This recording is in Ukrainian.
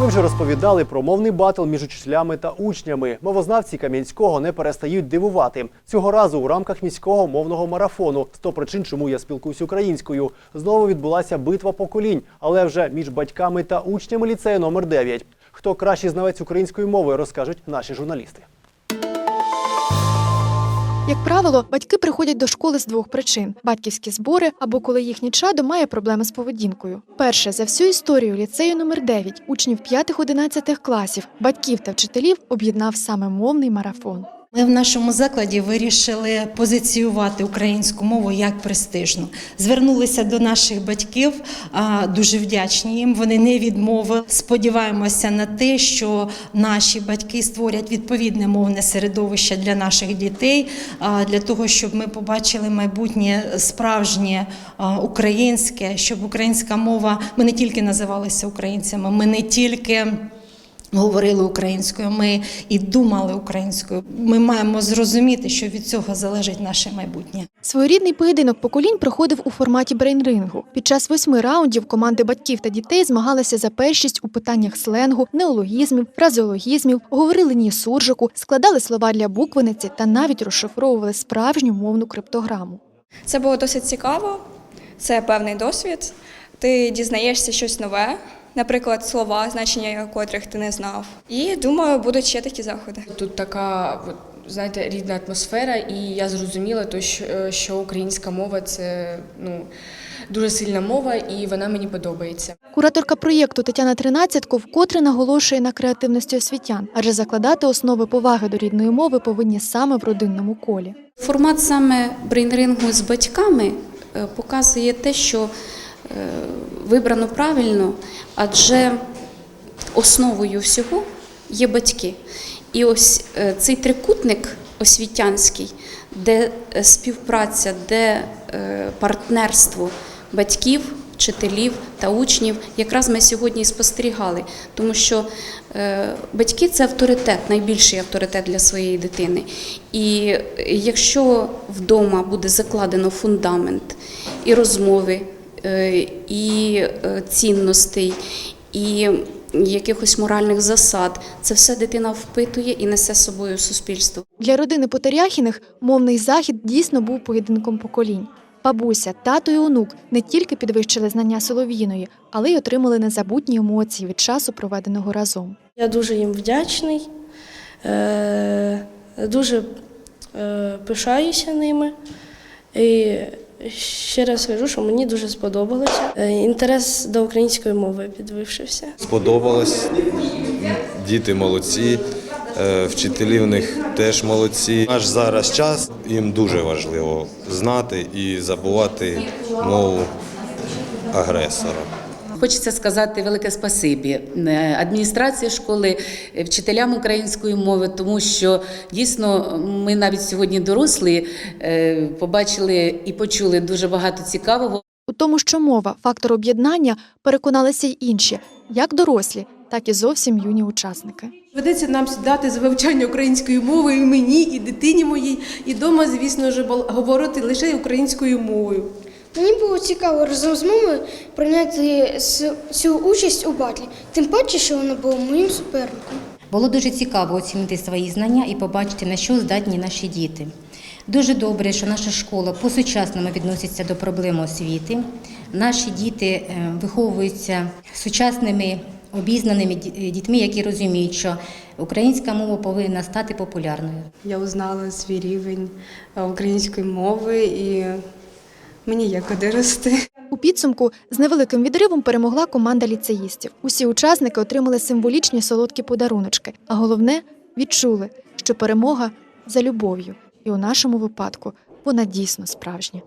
Ми вже розповідали про мовний батл між учителями та учнями. Мовознавці Кам'янського не перестають дивувати. Цього разу у рамках міського мовного марафону «100 причин, чому я спілкуюсь українською. Знову відбулася битва поколінь, але вже між батьками та учнями ліцею номер 9. Хто кращий знавець української мови, розкажуть наші журналісти. Як правило, батьки приходять до школи з двох причин: батьківські збори або коли їхнє чадо має проблеми з поведінкою. Перше за всю історію ліцею номер 9 учнів 5-11 класів, батьків та вчителів об'єднав саме мовний марафон. Ми в нашому закладі вирішили позиціювати українську мову як престижну. Звернулися до наших батьків, дуже вдячні їм. Вони не відмовили. Сподіваємося на те, що наші батьки створять відповідне мовне середовище для наших дітей, для того, щоб ми побачили майбутнє справжнє українське, щоб українська мова. Ми не тільки називалися українцями, ми не тільки. Говорили українською, ми і думали українською. Ми маємо зрозуміти, що від цього залежить наше майбутнє. Своєрідний поєдинок поколінь проходив у форматі брейнрингу. Під час восьми раундів команди батьків та дітей змагалися за першість у питаннях сленгу, неологізмів, фразеологізмів, говорили ні суржику, складали слова для буквениці та навіть розшифровували справжню мовну криптограму. Це було досить цікаво, це певний досвід. Ти дізнаєшся щось нове, наприклад, слова, значення котрих ти не знав. І думаю, будуть ще такі заходи. Тут така, знаєте, рідна атмосфера, і я зрозуміла, то, що, е, що українська мова це ну, дуже сильна мова, і вона мені подобається. Кураторка проєкту Тетяна Тринадцятко вкотре наголошує на креативності освітян, адже закладати основи поваги до рідної мови повинні саме в родинному колі. Формат саме брейнрингу з батьками е, показує те, що вибрано правильно, адже основою всього є батьки. І ось е, цей трикутник освітянський, де е, співпраця, де е, партнерство батьків, вчителів та учнів, якраз ми сьогодні і спостерігали, тому що е, батьки це авторитет, найбільший авторитет для своєї дитини. І е, якщо вдома буде закладено фундамент і розмови, е, і е, цінностей, і якихось моральних засад, це все дитина впитує і несе з собою суспільство. Для родини Потеряхіних мовний захід дійсно був поєдинком поколінь. Бабуся, тато і онук не тільки підвищили знання солов'їної, але й отримали незабутні емоції від часу, проведеного разом. Я дуже їм вдячний, е, дуже е, пишаюся ними. І ще раз скажу, що мені дуже сподобалося. Е, Інтерес до української мови підвищився. Сподобалось. Діти молодці, е, вчителі в них теж молодці. Наш зараз час їм дуже важливо знати і забувати мову агресора. Хочеться сказати велике спасибі е, адміністрації школи, е, вчителям української мови, тому що дійсно ми навіть сьогодні дорослі е, побачили і почули дуже багато цікавого. У тому, що мова фактор об'єднання, переконалися й інші, як дорослі, так і зовсім юні учасники. Ведеться нам сідати за вивчання української мови і мені, і дитині моїй, і вдома, звісно ж, говорити лише українською мовою. Мені було цікаво разом з мамою прийняти цю участь у батлі, тим паче, що вона була моїм суперником. Було дуже цікаво оцінити свої знання і побачити, на що здатні наші діти. Дуже добре, що наша школа по-сучасному відноситься до проблем освіти. Наші діти е, виховуються сучасними обізнаними дітьми, які розуміють, що українська мова повинна стати популярною. Я узнала свій рівень е, української мови, і мені є куди рости. У підсумку з невеликим відривом перемогла команда ліцеїстів. Усі учасники отримали символічні солодкі подаруночки, а головне відчули, що перемога за любов'ю, і у нашому випадку вона дійсно справжня.